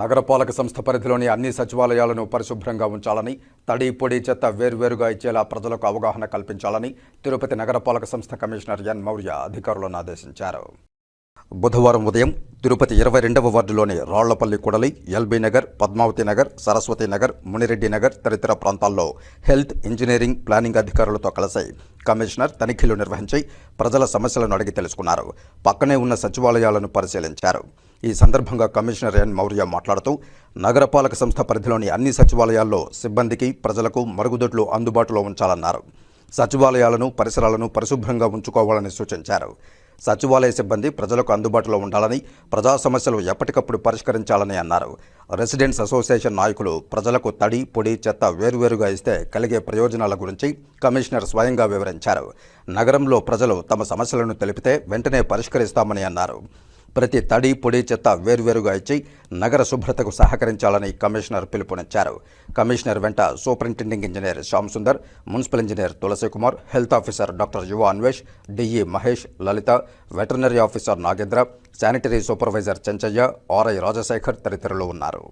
నగరపాలక సంస్థ పరిధిలోని అన్ని సచివాలయాలను పరిశుభ్రంగా ఉంచాలని తడి పొడి చెత్త వేర్వేరుగా ఇచ్చేలా ప్రజలకు అవగాహన కల్పించాలని తిరుపతి నగరపాలక సంస్థ కమిషనర్ ఎన్ మౌర్య అధికారులను ఆదేశించారు. బుధవారం ఉదయం తిరుపతి ఇరవై రెండవ వార్డులోని రాళ్ళపల్లి కుడలి ఎల్బీ నగర్ పద్మావతి నగర్ సరస్వతి నగర్ మునిరెడ్డి నగర్ తదితర ప్రాంతాల్లో హెల్త్ ఇంజనీరింగ్ ప్లానింగ్ అధికారులతో కలిసి కమిషనర్ తనిఖీలు నిర్వహించి ప్రజల సమస్యలను అడిగి తెలుసుకున్నారు. పక్కనే ఉన్న సచివాలయాలను పరిశీలించారు. ఈ సందర్భంగా కమిషనర్ ఎన్. మౌర్య మాట్లాడుతూ నగరపాలక సంస్థ పరిధిలోని అన్ని సచివాలయాల్లో సిబ్బందికి ప్రజలకు మరుగుదొడ్లు అందుబాటులో ఉంచాలన్నారు. సచివాలయాలను పరిసరాలను పరిశుభ్రంగా ఉంచుకోవాలని సూచించారు. సచివాలయ సిబ్బంది ప్రజలకు అందుబాటులో ఉండాలని ప్రజా సమస్యలు ఎప్పటికప్పుడు పరిష్కరించాలని అన్నారు. రెసిడెంట్స్ అసోసియేషన్ నాయకులు ప్రజలకు తడి పొడి చెత్త వేరువేరుగా ఇస్తే కలిగే ప్రయోజనాల గురించి కమిషనర్ స్వయంగా వివరించారు. నగరంలో ప్రజలు తమ సమస్యలను తెలిపితే వెంటనే పరిష్కరిస్తామని అన్నారు. ప్రతి తడి పొడి చెత్త వేర్వేరుగా ఇచ్చి నగర శుభ్రతకు సహకరించాలని కమిషనర్ పిలుపునిచ్చారు. కమిషనర్ వెంట superintending engineer Shyam Sundar municipal engineer Tulasi Kumar health officer doctor Yuva Anvesh DE Mahesh Lalitha veterinary officer Nagendra sanitary supervisor Chenchaiah RI Rajasekhar తదితరులు ఉన్నారు.